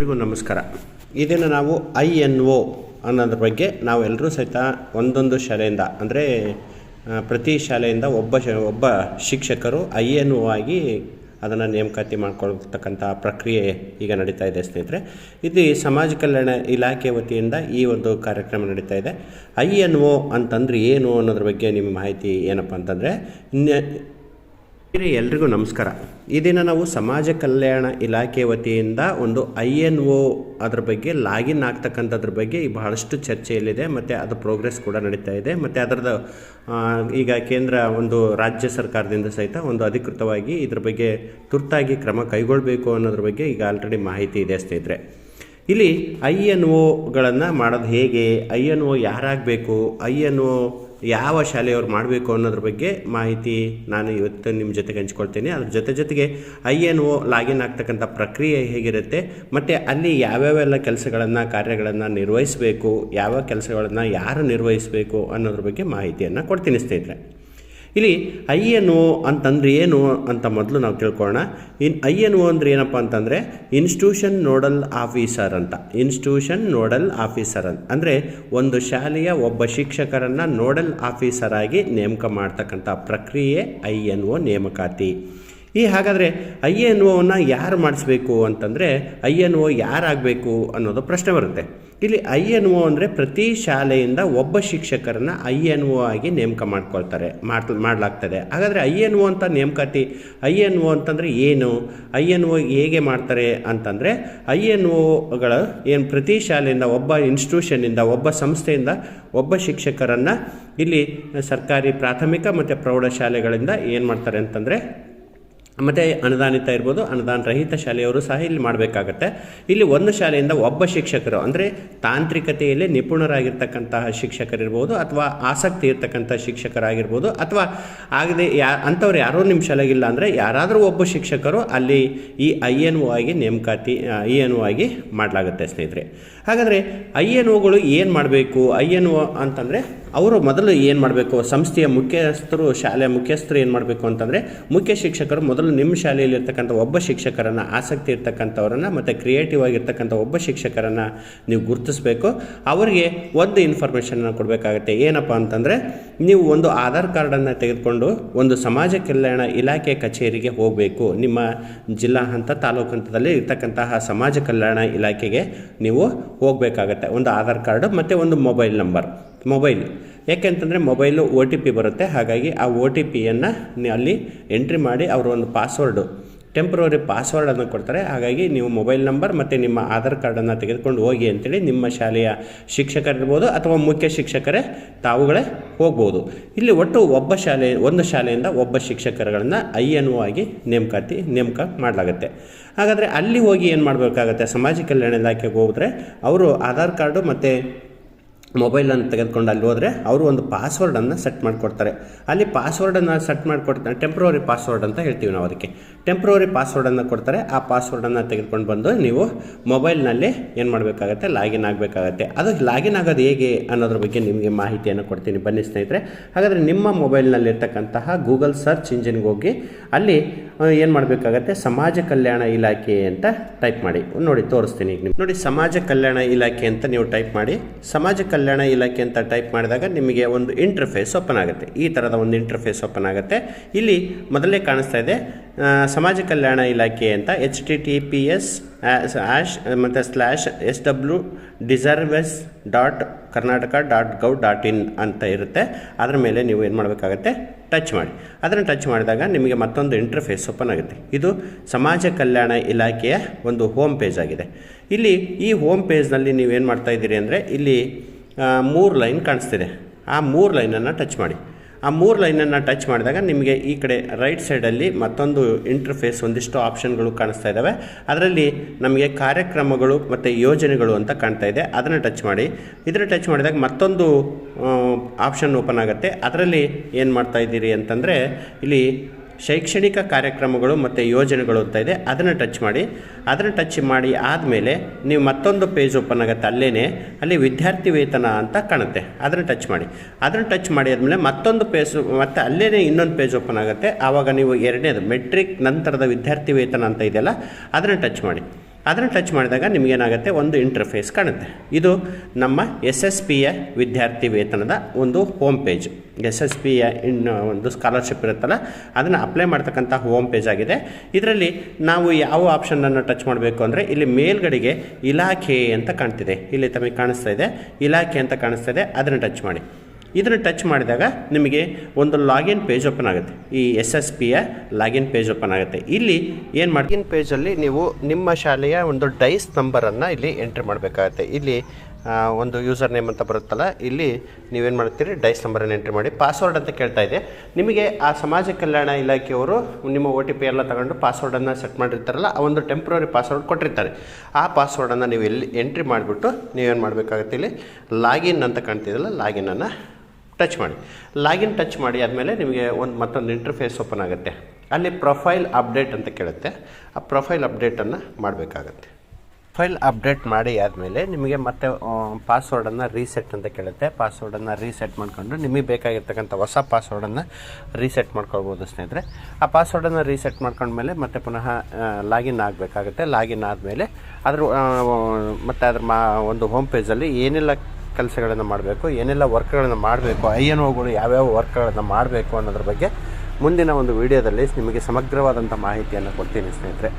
ಎಲ್ರಿಗೂ ನಮಸ್ಕಾರ. ಇದನ್ನು ನಾವು ಐ ಎನ್ ಒ ಅನ್ನೋದ್ರ ಬಗ್ಗೆ ನಾವೆಲ್ಲರೂ ಸಹಿತ ಒಂದೊಂದು ಶಾಲೆಯಿಂದ, ಅಂದರೆ ಪ್ರತಿ ಶಾಲೆಯಿಂದ ಒಬ್ಬ ಶ, ಒಬ್ಬ ಶಿಕ್ಷಕರು ಐ ಎನ್ ಒ ಆಗಿ ಅದನ್ನು ನೇಮಕಾತಿ ಮಾಡ್ಕೊಳ್ತಕ್ಕಂಥ ಪ್ರಕ್ರಿಯೆ ಈಗ ನಡೀತಾ ಇದೆ ಸ್ನೇಹಿತರೆ. ಇದು ಸಮಾಜ ಕಲ್ಯಾಣ ಇಲಾಖೆ ವತಿಯಿಂದ ಈ ಒಂದು ಕಾರ್ಯಕ್ರಮ ನಡೀತಾ ಇದೆ. ಐ ಎನ್ ಒ ಅಂತಂದ್ರೆ ಏನು ಅನ್ನೋದ್ರ ಬಗ್ಗೆ ನಿಮ್ಮ ಮಾಹಿತಿ ಏನಪ್ಪ ಅಂತಂದರೆ ಎಲ್ರಿಗೂ ನಮಸ್ಕಾರ. ಈ ದಿನ ನಾವು ಸಮಾಜ ಕಲ್ಯಾಣ ಇಲಾಖೆ ವತಿಯಿಂದ ಒಂದು ಐ ಎನ್ ಒ ಅದ್ರ ಬಗ್ಗೆ ಲಾಗಿನ್ ಆಗ್ತಕ್ಕಂಥದ್ರ ಬಗ್ಗೆ ಈ ಬಹಳಷ್ಟು ಚರ್ಚೆಯಲ್ಲಿದೆ, ಮತ್ತು ಅದು ಪ್ರೋಗ್ರೆಸ್ ಕೂಡ ನಡೀತಾ ಇದೆ. ಮತ್ತು ಅದರದ್ದು ಈಗ ಕೇಂದ್ರ ಒಂದು ರಾಜ್ಯ ಸರ್ಕಾರದಿಂದ ಸಹಿತ ಒಂದು ಅಧಿಕೃತವಾಗಿ ಇದ್ರ ಬಗ್ಗೆ ತುರ್ತಾಗಿ ಕ್ರಮ ಕೈಗೊಳ್ಳಬೇಕು ಅನ್ನೋದ್ರ ಬಗ್ಗೆ ಈಗ ಆಲ್ರೆಡಿ ಮಾಹಿತಿ ಇದೆ ಸ್ನೇಹಿತರೆ ಇಲ್ಲಿ ಐ ಎನ್ ಒಗಳನ್ನು ಮಾಡೋದು ಹೇಗೆ? ಐ ಎನ್ ಒ ಯಾರಾಗಬೇಕು? ಐ ಎನ್ ಒ ಯಾವ ಶಾಲೆಯವ್ರು ಮಾಡಬೇಕು ಅನ್ನೋದ್ರ ಬಗ್ಗೆ ಮಾಹಿತಿ ನಾನು ಇವತ್ತು ನಿಮ್ಮ ಜೊತೆಗೆ ಹಂಚ್ಕೊಳ್ತೀನಿ. ಅದ್ರ ಜೊತೆ ಜೊತೆಗೆ ಐ ಎನ್ ಒ ಲಾಗಿನ್ ಆಗ್ತಕ್ಕಂಥ ಪ್ರಕ್ರಿಯೆ ಹೇಗಿರುತ್ತೆ, ಮತ್ತು ಅಲ್ಲಿ ಯಾವ್ಯಾವೆಲ್ಲ ಕೆಲಸಗಳನ್ನು, ಕಾರ್ಯಗಳನ್ನು ನಿರ್ವಹಿಸಬೇಕು, ಯಾವ ಕೆಲಸಗಳನ್ನು ಯಾರು ನಿರ್ವಹಿಸಬೇಕು ಅನ್ನೋದ್ರ ಬಗ್ಗೆ ಮಾಹಿತಿಯನ್ನು ಕೊಡ್ತೀನಿ ಸ್ನೇಹಿತರೆ. ಇಲ್ಲಿ ಐ ಎನ್ ಒ ಅಂತಂದ್ರೆ ಏನು ಅಂತ ಮೊದಲು ನಾವು ತಿಳ್ಕೊಳ್ಳೋಣ. ಇನ್ ಐ ಎನ್ ಒ ಅಂದರೆ ಏನಪ್ಪ ಅಂತಂದರೆ ಇನ್ಸ್ಟಿಟ್ಯೂಷನ್ ನೋಡಲ್ ಆಫೀಸರ್ ಅಂತ. ಇನ್ಸ್ಟಿಟ್ಯೂಷನ್ ನೋಡಲ್ ಆಫೀಸರ್ ಅಂತ. ಅಂದರೆ ಒಂದು ಶಾಲೆಯ ಒಬ್ಬ ಶಿಕ್ಷಕರನ್ನು ನೋಡಲ್ ಆಫೀಸರ್ ಆಗಿ ನೇಮಕ ಮಾಡ್ತಕ್ಕಂಥ ಪ್ರಕ್ರಿಯೆ ಐ ಎನ್ ಒ ನೇಮಕಾತಿ. ಈ ಹಾಗಾದರೆ ಐ ಎನ್ ಒವನ್ನು ಯಾರು ಮಾಡಿಸ್ಬೇಕು ಅಂತಂದರೆ ಐ ಎನ್ ಒ ಯಾರಾಗಬೇಕು ಅನ್ನೋದು ಪ್ರಶ್ನೆ ಬರುತ್ತೆ. ಇಲ್ಲಿ ಐ ಎನ್ ಒ ಅಂದರೆ ಪ್ರತಿ ಶಾಲೆಯಿಂದ ಒಬ್ಬ ಶಿಕ್ಷಕರನ್ನು ಐ ಎನ್ ಒ ಆಗಿ ನೇಮಕ ಮಾಡ್ಕೊಳ್ತಾರೆ ಮಾಡ್ ಮಾಡಲಾಗ್ತದೆ. ಹಾಗಾದರೆ ಐ ಎನ್ ಒ ಅಂತ ನೇಮಕಾತಿ, ಐ ಎನ್ ಒ ಅಂತಂದರೆ ಏನು, ಐ ಎನ್ ಒ ಹೇಗೆ ಮಾಡ್ತಾರೆ ಅಂತಂದರೆ ಐ ಎನ್ ಒಗಳು ಏನು ಪ್ರತಿ ಶಾಲೆಯಿಂದ ಒಬ್ಬ ಇನ್ಸ್ಟಿಟ್ಯೂಷನಿಂದ ಒಬ್ಬ ಸಂಸ್ಥೆಯಿಂದ ಒಬ್ಬ ಶಿಕ್ಷಕರನ್ನು ಇಲ್ಲಿ ಸರ್ಕಾರಿ ಪ್ರಾಥಮಿಕ ಮತ್ತು ಪ್ರೌಢಶಾಲೆಗಳಿಂದ ಏನು ಮಾಡ್ತಾರೆ ಅಂತಂದರೆ ಮತ್ತು ಅನುದಾನಿತ ಇರ್ಬೋದು, ಅನುದಾನ ರಹಿತ ಶಾಲೆಯವರು ಸಹ ಇಲ್ಲಿ ಮಾಡಬೇಕಾಗತ್ತೆ. ಇಲ್ಲಿ ಒಂದು ಶಾಲೆಯಿಂದ ಒಬ್ಬ ಶಿಕ್ಷಕರು, ಅಂದರೆ ತಾಂತ್ರಿಕತೆಯಲ್ಲಿ ನಿಪುಣರಾಗಿರ್ತಕ್ಕಂತಹ ಶಿಕ್ಷಕರಿರ್ಬೋದು, ಅಥವಾ ಆಸಕ್ತಿ ಇರ್ತಕ್ಕಂಥ ಶಿಕ್ಷಕರಾಗಿರ್ಬೋದು, ಅಥವಾ ಆಗದೆ ಯಾ, ಅಂಥವ್ರು ಯಾರೋ ನಿಮ್ಮ ಶಾಲೆಗಿಲ್ಲ ಅಂದರೆ ಯಾರಾದರೂ ಒಬ್ಬ ಶಿಕ್ಷಕರು ಅಲ್ಲಿ ಈ ಐ ಎನ್ ಒ ಆಗಿ ನೇಮಕಾತಿ ಐ ಎನ್ ಒ ಆಗಿ ಮಾಡಲಾಗುತ್ತೆ ಸ್ನೇಹಿತರೆ. ಹಾಗಾದರೆ ಐ ಎನ್ ಒಗಳು ಏನು ಮಾಡಬೇಕು? ಐ ಎನ್ ಒ ಅಂತಂದರೆ ಅವರು ಮೊದಲು ಏನು ಮಾಡಬೇಕು? ಸಂಸ್ಥೆಯ ಮುಖ್ಯಸ್ಥರು, ಶಾಲೆಯ ಮುಖ್ಯಸ್ಥರು ಏನು ಮಾಡಬೇಕು ಅಂತಂದರೆ, ಮುಖ್ಯ ಶಿಕ್ಷಕರು ಮೊದಲು ನಿಮ್ಮ ಶಾಲೆಯಲ್ಲಿ ಇರ್ತಕ್ಕಂಥ ಒಬ್ಬ ಶಿಕ್ಷಕರನ್ನು, ಆಸಕ್ತಿ ಇರ್ತಕ್ಕಂಥವ್ರನ್ನ ಮತ್ತು ಕ್ರಿಯೇಟಿವ್ ಆಗಿರ್ತಕ್ಕಂಥ ಒಬ್ಬ ಶಿಕ್ಷಕರನ್ನು ನೀವು ಗುರುತಿಸಬೇಕು. ಅವರಿಗೆ ಒಂದು ಇನ್ಫಾರ್ಮೇಷನ್ನ ಕೊಡಬೇಕಾಗತ್ತೆ. ಏನಪ್ಪ ಅಂತಂದರೆ, ನೀವು ಒಂದು ಆಧಾರ್ ಕಾರ್ಡನ್ನು ತೆಗೆದುಕೊಂಡು ಒಂದು ಸಮಾಜ ಕಲ್ಯಾಣ ಇಲಾಖೆ ಕಚೇರಿಗೆ ಹೋಗಬೇಕು. ನಿಮ್ಮ ಜಿಲ್ಲಾ ಹಂತ, ತಾಲೂಕು ಹಂತದಲ್ಲಿ ಇರ್ತಕ್ಕಂತಹ ಸಮಾಜ ಕಲ್ಯಾಣ ಇಲಾಖೆಗೆ ನೀವು ಹೋಗಬೇಕಾಗತ್ತೆ. ಒಂದು ಆಧಾರ್ ಕಾರ್ಡು ಮತ್ತು ಒಂದು ಮೊಬೈಲ್ ನಂಬರ್ ಮೊಬೈಲ್ ಯಾಕೆಂತಂದರೆ ಮೊಬೈಲು ಒ ಟಿ ಪಿ ಬರುತ್ತೆ. ಹಾಗಾಗಿ ಆ ಒ ಟಿ ಪಿಯನ್ನು ಅಲ್ಲಿ ಎಂಟ್ರಿ ಮಾಡಿ ಅವರು ಒಂದು ಪಾಸ್ವರ್ಡು ಟೆಂಪ್ರವರಿ ಪಾಸ್ವರ್ಡನ್ನು ಕೊಡ್ತಾರೆ. ಹಾಗಾಗಿ ನೀವು ಮೊಬೈಲ್ ನಂಬರ್ ಮತ್ತು ನಿಮ್ಮ ಆಧಾರ್ ಕಾರ್ಡನ್ನು ತೆಗೆದುಕೊಂಡು ಹೋಗಿ ಅಂತೇಳಿ ನಿಮ್ಮ ಶಾಲೆಯ ಶಿಕ್ಷಕರಿರ್ಬೋದು ಅಥವಾ ಮುಖ್ಯ ಶಿಕ್ಷಕರೇ ತಾವುಗಳೇ ಹೋಗ್ಬೋದು. ಇಲ್ಲಿ ಒಟ್ಟು ಒಬ್ಬ ಶಾಲೆ, ಒಂದು ಶಾಲೆಯಿಂದ ಒಬ್ಬ ಶಿಕ್ಷಕರುಗಳನ್ನು ಐ ಎನ್ ಆಗಿ ನೇಮಕಾತಿ, ನೇಮಕ ಮಾಡಲಾಗುತ್ತೆ. ಹಾಗಾದರೆ ಅಲ್ಲಿ ಹೋಗಿ ಏನು ಮಾಡಬೇಕಾಗತ್ತೆ? ಸಮಾಜ ಕಲ್ಯಾಣ ಇಲಾಖೆಗೆ ಹೋದರೆ ಅವರು ಆಧಾರ್ ಕಾರ್ಡು ಮತ್ತು ಮೊಬೈಲನ್ನು ತೆಗೆದುಕೊಂಡು ಅಲ್ಲಿ ಹೋದರೆ ಅವರು ಒಂದು ಪಾಸ್ವರ್ಡನ್ನು ಸೆಟ್ ಮಾಡಿಕೊಡ್ತಾರೆ. ಅಲ್ಲಿ ಪಾಸ್ವರ್ಡನ್ನು ಸೆಟ್ ಮಾಡಿಕೊಡ್ತಾರೆ ಟೆಂಪ್ರವರಿ ಪಾಸ್ವರ್ಡ್ ಅಂತ ಹೇಳ್ತೀವಿ ನಾವು ಅದಕ್ಕೆ. ಟೆಂಪ್ರವರಿ ಪಾಸ್ವರ್ಡನ್ನು ಕೊಡ್ತಾರೆ. ಆ ಪಾಸ್ವರ್ಡನ್ನು ತೆಗೆದುಕೊಂಡು ಬಂದು ನೀವು ಮೊಬೈಲ್ನಲ್ಲಿ ಏನು ಮಾಡಬೇಕಾಗತ್ತೆ? ಲಾಗಿನ್ ಆಗಬೇಕಾಗತ್ತೆ. ಅದು ಲಾಗಿನ್ ಆಗೋದು ಹೇಗೆ ಅನ್ನೋದ್ರ ಬಗ್ಗೆ ನಿಮಗೆ ಮಾಹಿತಿಯನ್ನು ಕೊಡ್ತೀನಿ ಬನ್ನಿ ಸ್ನೇಹಿತರೆ. ಹಾಗಾದರೆ ನಿಮ್ಮ ಮೊಬೈಲ್ನಲ್ಲಿರ್ತಕ್ಕಂತಹ ಗೂಗಲ್ ಸರ್ಚ್ ಇಂಜಿನ್ಗೆ ಹೋಗಿ ಅಲ್ಲಿ ಏನು ಮಾಡಬೇಕಾಗತ್ತೆ? ಸಮಾಜ ಕಲ್ಯಾಣ ಇಲಾಖೆ ಅಂತ ಟೈಪ್ ಮಾಡಿ. ನೋಡಿ, ತೋರಿಸ್ತೀನಿ ಈಗ ನೋಡಿ, ಸಮಾಜ ಕಲ್ಯಾಣ ಇಲಾಖೆ ಅಂತ ನೀವು ಟೈಪ್ ಮಾಡಿ. ಸಮಾಜ ಕಲ್ಯಾಣ ಇಲಾಖೆ ಅಂತ ಟೈಪ್ ಮಾಡಿದಾಗ ನಿಮಗೆ ಒಂದು ಇಂಟರ್ಫೇಸ್ ಓಪನ್ ಆಗುತ್ತೆ. ಈ ಥರದ ಒಂದು ಇಂಟರ್ಫೇಸ್ ಓಪನ್ ಆಗುತ್ತೆ. ಇಲ್ಲಿ ಮೊದಲೇ ಕಾಣಿಸ್ತಾ ಇದೆ ಸಮಾಜ ಕಲ್ಯಾಣ ಇಲಾಖೆ ಅಂತ H T T P S ash ಮತ್ತು slash S W ಡಿಸರ್ವೆಸ್ dot Karnataka dot gov dot in ಅಂತ ಇರುತ್ತೆ. ಅದರ ಮೇಲೆ ನೀವು ಏನು ಮಾಡಬೇಕಾಗತ್ತೆ? ಟಚ್ ಮಾಡಿ. ಅದನ್ನು ಟಚ್ ಮಾಡಿದಾಗ ನಿಮಗೆ ಮತ್ತೊಂದು ಇಂಟರ್ಫೇಸ್ ಓಪನ್ ಆಗುತ್ತೆ. ಇದು ಸಮಾಜ ಕಲ್ಯಾಣ ಇಲಾಖೆಯ ಒಂದು ಹೋಮ್ ಪೇಜ್ ಆಗಿದೆ. ಇಲ್ಲಿ ಈ ಹೋಮ್ ಪೇಜ್ನಲ್ಲಿ ನೀವೇನು ಮಾಡ್ತಾ ಇದ್ದೀರಿ ಅಂದರೆ ಇಲ್ಲಿ ಮೂರು ಲೈನ್ ಕಾಣಿಸ್ತಿದೆ. ಆ ಮೂರು ಲೈನನ್ನು ಟಚ್ ಮಾಡಿ. ಆ ಮೂರು ಲೈನನ್ನು ಟಚ್ ಮಾಡಿದಾಗ ನಿಮಗೆ ಈ ಕಡೆ ರೈಟ್ ಸೈಡಲ್ಲಿ ಮತ್ತೊಂದು ಇಂಟರ್ಫೇಸ್ ಒಂದಿಷ್ಟು ಆಪ್ಷನ್ಗಳು ಕಾಣಿಸ್ತಾ ಇದ್ದಾವೆ ಅದರಲ್ಲಿ ನಮಗೆ ಕಾರ್ಯಕ್ರಮಗಳು ಮತ್ತು ಯೋಜನೆಗಳು ಅಂತ ಕಾಣ್ತಾ ಇದೆ. ಅದನ್ನು ಟಚ್ ಮಾಡಿ. ಇದನ್ನು ಟಚ್ ಮಾಡಿದಾಗ ಮತ್ತೊಂದು ಆಪ್ಷನ್ ಓಪನ್ ಆಗುತ್ತೆ. ಅದರಲ್ಲಿ ಏನು ಮಾಡ್ತಾ ಇದ್ದೀರಿ ಅಂತಂದರೆ, ಇಲ್ಲಿ ಶೈಕ್ಷಣಿಕ ಕಾರ್ಯಕ್ರಮಗಳು ಮತ್ತು ಯೋಜನೆಗಳು ಅಂತ ಇದೆ, ಅದನ್ನು ಟಚ್ ಮಾಡಿ. ಅದನ್ನು ಟಚ್ ಮಾಡಿ ಆದಮೇಲೆ ನೀವು ಮತ್ತೊಂದು ಪೇಜ್ ಓಪನ್ ಆಗುತ್ತೆ ಅಲ್ಲೇ ಅಲ್ಲಿ ವಿದ್ಯಾರ್ಥಿ ವೇತನ ಅಂತ ಕಾಣುತ್ತೆ. ಅದನ್ನು ಟಚ್ ಮಾಡಿ. ಅದನ್ನು ಟಚ್ ಮಾಡಿ ಆದಮೇಲೆ ಮತ್ತೊಂದು ಪೇಜ್ ಮತ್ತು ಅಲ್ಲೇ ಇನ್ನೊಂದು ಪೇಜ್ ಓಪನ್ ಆಗುತ್ತೆ. ಆವಾಗ ನೀವು ಎರಡನೇದು ಮೆಟ್ರಿಕ್ ನಂತರದ ವಿದ್ಯಾರ್ಥಿ ವೇತನ ಅಂತ ಇದೆಯಲ್ಲ, ಅದನ್ನು ಟಚ್ ಮಾಡಿ. ಅದನ್ನು ಟಚ್ ಮಾಡಿದಾಗ ನಿಮಗೇನಾಗುತ್ತೆ ಒಂದು ಇಂಟರ್ಫೇಸ್ ಕಾಣುತ್ತೆ. ಇದು ನಮ್ಮ ಎಸ್ ಎಸ್ ಪಿಯ ವಿದ್ಯಾರ್ಥಿ ವೇತನದ ಒಂದು ಹೋಮ್ ಪೇಜ್ ಎಸ್ ಎಸ್ ಪಿಯ ಇನ್ ಒಂದು ಸ್ಕಾಲರ್ಶಿಪ್ ಇರುತ್ತಲ್ಲ, ಅದನ್ನು ಅಪ್ಲೈ ಮಾಡ್ತಕ್ಕಂಥ ಹೋಮ್ ಪೇಜ್ ಆಗಿದೆ. ಇದರಲ್ಲಿ ನಾವು ಯಾವ ಆಪ್ಷನನ್ನು ಟಚ್ ಮಾಡಬೇಕು ಅಂದರೆ, ಇಲ್ಲಿ ಮೇಲ್ಗಡೆಗೆ ಇಲಾಖೆ ಅಂತ ಕಾಣ್ತಿದೆ. ಇಲ್ಲಿ ತಮಗೆ ಕಾಣಿಸ್ತಾ ಇದೆ. ಇಲಾಖೆ ಅಂತ ಕಾಣಿಸ್ತಾ ಇದೆ. ಅದನ್ನು ಟಚ್ ಮಾಡಿ. ಇದನ್ನು ಟಚ್ ಮಾಡಿದಾಗ ನಿಮಗೆ ಒಂದು ಲಾಗಿನ್ ಪೇಜ್ ಓಪನ್ ಆಗುತ್ತೆ. ಈ ಎಸ್ ಎಸ್ ಪಿಯ ಲಾಗಿನ್ ಪೇಜ್ ಓಪನ್ ಆಗುತ್ತೆ. ಇಲ್ಲಿ ಏನು ಮಾಡಿ ಲಾಗಿನ್ ಪೇಜಲ್ಲಿ ನೀವು ನಿಮ್ಮ ಶಾಲೆಯ ಒಂದು ಡೈಸ್ ನಂಬರನ್ನು ಇಲ್ಲಿ ಎಂಟ್ರಿ ಮಾಡಬೇಕಾಗತ್ತೆ. ಇಲ್ಲಿ ಒಂದು ಯೂಸರ್ ನೇಮ್ ಅಂತ ಬರುತ್ತಲ್ಲ, ಇಲ್ಲಿ ನೀವೇನು ಮಾಡ್ತೀರಿ? ಡೈಸ್ ನಂಬರನ್ನು ಎಂಟ್ರಿ ಮಾಡಿ ಪಾಸ್ವರ್ಡ್ ಅಂತ ಕೇಳ್ತಾ ಇದೆ. ನಿಮಗೆ ಆ ಸಮಾಜ ಕಲ್ಯಾಣ ಇಲಾಖೆಯವರು ನಿಮ್ಮ ಒ ಟಿ ಪಿ ಎಲ್ಲ ತಗೊಂಡು ಪಾಸ್ವರ್ಡನ್ನು ಸೆಟ್ ಮಾಡಿರ್ತಾರಲ್ಲ, ಆ ಒಂದು ಟೆಂಪ್ರರಿ ಪಾಸ್ವರ್ಡ್ ಕೊಟ್ಟಿರ್ತಾರೆ. ಆ ಪಾಸ್ವರ್ಡನ್ನು ನೀವು ಎಲ್ಲಿ ಎಂಟ್ರಿ ಮಾಡಿಬಿಟ್ಟು ನೀವೇನು ಮಾಡಬೇಕಾಗುತ್ತೆ ಇಲ್ಲಿ? ಲಾಗಿನ್ ಅಂತ ಕಾಣ್ತಿದೆಯಲ್ಲ ಲಾಗಿನನ್ನು ಟಚ್ ಮಾಡಿ. ಲಾಗಿನ್ ಟಚ್ ಮಾಡಿ ಆದಮೇಲೆ ನಿಮಗೆ ಒಂದು ಮತ್ತೊಂದು ಇಂಟರ್ಫೇಸ್ ಓಪನ್ ಆಗುತ್ತೆ. ಅಲ್ಲಿ ಪ್ರೊಫೈಲ್ ಅಪ್ಡೇಟ್ ಅಂತ ಕೇಳುತ್ತೆ. ಆ ಪ್ರೊಫೈಲ್ ಅಪ್ಡೇಟನ್ನು ಮಾಡಬೇಕಾಗತ್ತೆ. ಫೈಲ್ ಅಪ್ಡೇಟ್ ಮಾಡಿ ಆದಮೇಲೆ ನಿಮಗೆ ಮತ್ತೆ ಪಾಸ್ವರ್ಡನ್ನು ರೀಸೆಟ್ ಅಂತ ಕೇಳುತ್ತೆ. ಪಾಸ್ವರ್ಡನ್ನು ರೀಸೆಟ್ ಮಾಡಿಕೊಂಡು ನಿಮಗೆ ಬೇಕಾಗಿರ್ತಕ್ಕಂಥ ಹೊಸ ಪಾಸ್ವರ್ಡನ್ನು ರೀಸೆಟ್ ಮಾಡ್ಕೊಳ್ಬೋದು ಸ್ನೇಹಿತರೆ. ಆ ಪಾಸ್ವರ್ಡನ್ನು ರೀಸೆಟ್ ಮಾಡ್ಕೊಂಡ್ಮೇಲೆ ಮತ್ತೆ ಪುನಃ ಲಾಗಿನ್ ಆಗಬೇಕಾಗುತ್ತೆ. ಲಾಗಿನ್ ಆದಮೇಲೆ ಅದ್ರ ಮತ್ತೆ ಅದ್ರ ಮಾ, ಒಂದು ಹೋಮ್ ಪೇಜಲ್ಲಿ ಏನೆಲ್ಲ ಕೆಲಸಗಳನ್ನು ಮಾಡಬೇಕು, ಏನೆಲ್ಲ ವರ್ಕ್ಗಳನ್ನು ಮಾಡಬೇಕು, ಐ ಎನ್ ಓಗಳು ಯಾವ್ಯಾವ ವರ್ಕ್ಗಳನ್ನು ಮಾಡಬೇಕು ಅನ್ನೋದ್ರ ಬಗ್ಗೆ ಮುಂದಿನ ಒಂದು ವಿಡಿಯೋದಲ್ಲಿ ನಿಮಗೆ ಸಮಗ್ರವಾದಂಥ ಮಾಹಿತಿಯನ್ನು ಕೊಡ್ತೀನಿ ಸ್ನೇಹಿತರೆ.